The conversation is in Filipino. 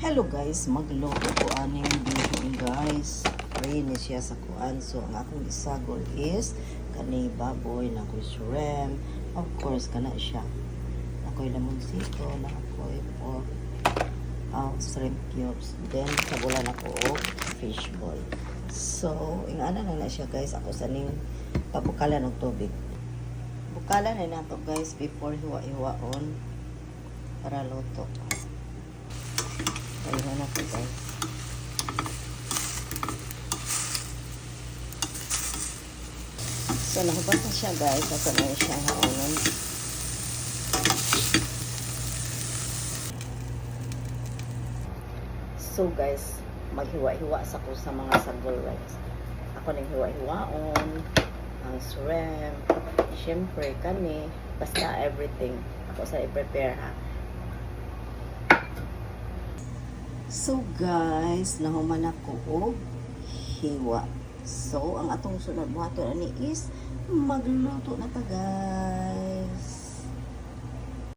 Hello guys, magluto ko aning bihon guys. Rainy siya sa kuan. So ang akong isagol is kani baboy na ako'y shrimp. Of course, kana siya. Ako'y lamonsito, na ako'y pork, uh, shrimp cubes. Then, sabulan ako og fish ball. So, ingana na na siya guys. Ako sa ning pabukalan ng tubig. Bukalan na nato guys before hiwa-hiwaon para luto. Na po guys. So, nahubad na siya guys. Ako na siya haonon. So guys, maghiwa-hiwa sa ko sa mga sagol rice. Ako nang hiwa-hiwaon, ang shrimp, syempre kani, basta everything. Ako sa i-prepare ha. So guys, nahuman ako og hiwa. So, ang atong sunod buhaton ani is magluto na ta guys.